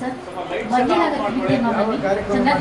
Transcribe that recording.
sir ಮೊದಲಿನಾಗ ಪ್ರೀತಿಯಮ್ಮ ಬನ್ನಿ ಚೆನ್ನಾಗಿ